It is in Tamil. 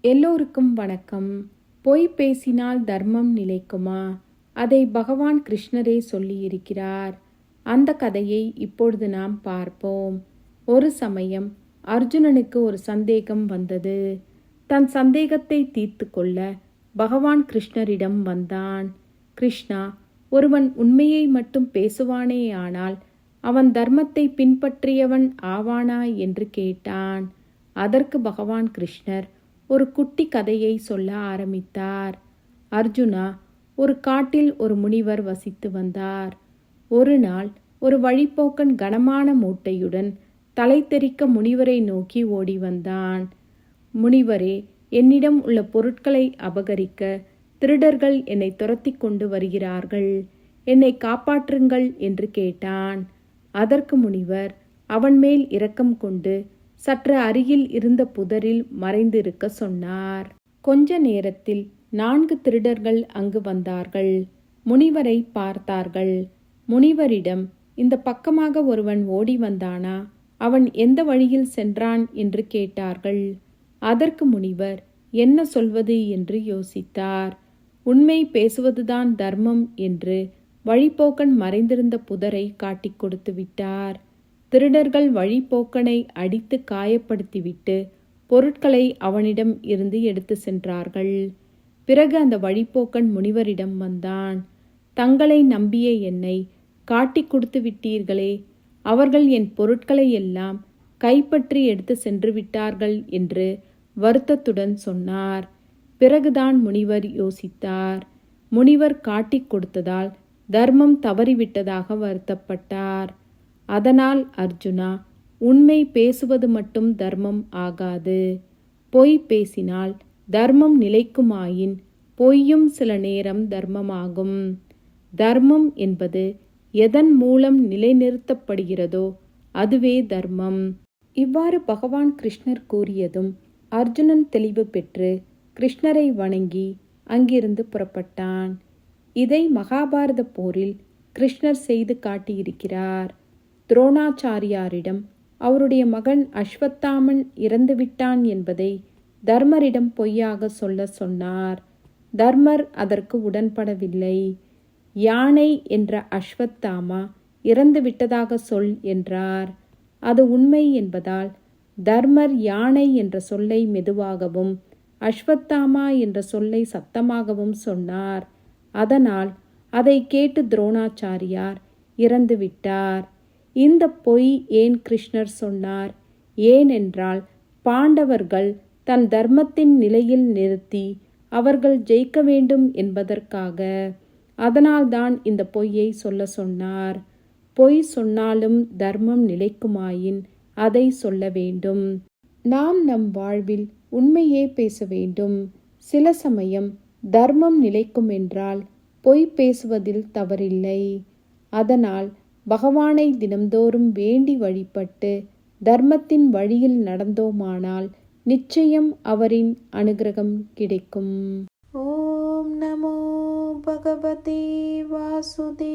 எல்லோருக்கும் வணக்கம். பொய் பேசினால் தர்மம் நிலைக்குமா? அதை பகவான் கிருஷ்ணரே சொல்லியிருக்கிறார். அந்த கதையை இப்பொழுது நாம் பார்ப்போம். ஒரு சமயம் அர்ஜுனனுக்கு ஒரு சந்தேகம் வந்தது. தன் சந்தேகத்தை தீர்த்து கொள்ள பகவான் கிருஷ்ணரிடம் வந்தான். கிருஷ்ணா ஒருவன் உண்மையை மட்டும் பேசுவானேயானால் அவன் தர்மத்தை பின்பற்றியவன் ஆவானா என்று கேட்டான். அதற்கு பகவான் கிருஷ்ணர் ஒரு குட்டி கதையை சொல்ல ஆரம்பித்தார். அர்ஜுனா ஒரு காட்டில் ஒரு முனிவர் வசித்து வந்தார். ஒரு நாள் ஒரு வழிப்போக்கன் கனமான மூட்டையுடன் தலை தெறிக்க முனிவரை நோக்கி ஓடி வந்தான். முனிவரே என்னிடம் உள்ள பொருட்களை அபகரிக்க திருடர்கள் என்னை துரத்தி கொண்டு வருகிறார்கள். என்னை காப்பாற்றுங்கள் என்று கேட்டான். அதற்கு முனிவர் அவன் மேல் இரக்கம் கொண்டு சற்று அருகில் இருந்த புதரில் மறைந்திருக்க சொன்னார். கொஞ்ச நேரத்தில் நான்கு திருடர்கள் அங்கு வந்தார்கள். முனிவரை பார்த்தார்கள். முனிவரிடம் இந்த பக்கமாக ஒருவன் ஓடி வந்தானா? அவன் எந்த வழியில் சென்றான்? என்று கேட்டார்கள். அதற்கு முனிவர் என்ன சொல்வது? என்று யோசித்தார். உண்மை பேசுவதுதான் தர்மம் என்று வழிபோக்கன் மறைந்திருந்த புதரை காட்டிக் கொடுத்து விட்டார். திருடர்கள் வழிப்போக்கனை அடித்து காயப்படுத்திவிட்டு பொருட்களை அவனிடம் இருந்து எடுத்து சென்றார்கள். பிறகு அந்த வழிப்போக்கன் முனிவரிடம் வந்தான். தங்களை நம்பிய என்னை காட்டிக் கொடுத்து விட்டீர்களே அவர்கள் என் பொருட்களை எல்லாம் கைப்பற்றி எடுத்து சென்று விட்டார்கள் என்று வருத்தத்துடன் சொன்னார். பிறகுதான் முனிவர் யோசித்தார். முனிவர் காட்டிக் கொடுத்ததால் தர்மம் தவறிவிட்டதாக வருத்தப்பட்டார். அதனால் அர்ஜுனா உண்மை பேசுவது மட்டும் தர்மம் ஆகாது. பொய் பேசினால் தர்மம் நிலைக்குமாயின் பொய்யும் சில நேரம் தர்மமாகும். தர்மம் என்பது எதன் மூலம் நிலைநிறுத்தப்படுகிறதோ அதுவே தர்மம். இவ்வாறு பகவான் கிருஷ்ணர் கூறியதும் அர்ஜுனன் தெளிவு பெற்று கிருஷ்ணரை வணங்கி அங்கிருந்து புறப்பட்டான். இதை மகாபாரத போரில் கிருஷ்ணர் செய்து காட்டியிருக்கிறார். துரோணாச்சாரியாரிடம் அவருடைய மகன் அஸ்வத்தாமன் இறந்துவிட்டான் என்பதை தர்மரிடம் பொய்யாக சொல்ல சொன்னார். தர்மர் அதற்கு உடன்படவில்லை. யானை என்ற அஸ்வத்தாமா இறந்து விட்டதாக சொல் என்றார். அது உண்மை என்பதால் தர்மர் யானை என்ற சொல்லை மெதுவாகவும் அஸ்வத்தாமா என்ற சொல்லை சத்தமாகவும் சொன்னார். அதனால் அதை கேட்டு துரோணாச்சாரியார் இறந்து விட்டார் இந்த பொய் ஏன் கிருஷ்ணர் சொன்னார்? ஏனென்றால் பாண்டவர்கள் தன் தர்மத்தின் நிலையில் நிறுத்தி அவர்கள் ஜெயிக்க வேண்டும் என்பதற்காக அதனால்தான் இந்த பொய்யை சொல்ல சொன்னார். பொய் சொன்னாலும் தர்மம் நிலைக்குமாயின் அதை சொல்ல வேண்டும். நாம் நம் வாழ்வில் உண்மையே பேச வேண்டும். சில சமயம் தர்மம் நிலைக்கும் என்றால் பொய் பேசுவதில் தவறில்லை. அதனால் பகவானை தினம்தோறும் வேண்டி வழிபட்டு தர்மத்தின் வழியில் நடந்தோமானால் நிச்சயம் அவரின் அனுகிரகம் கிடைக்கும். ஓம் நமோ பகவதே வாசுதேவாய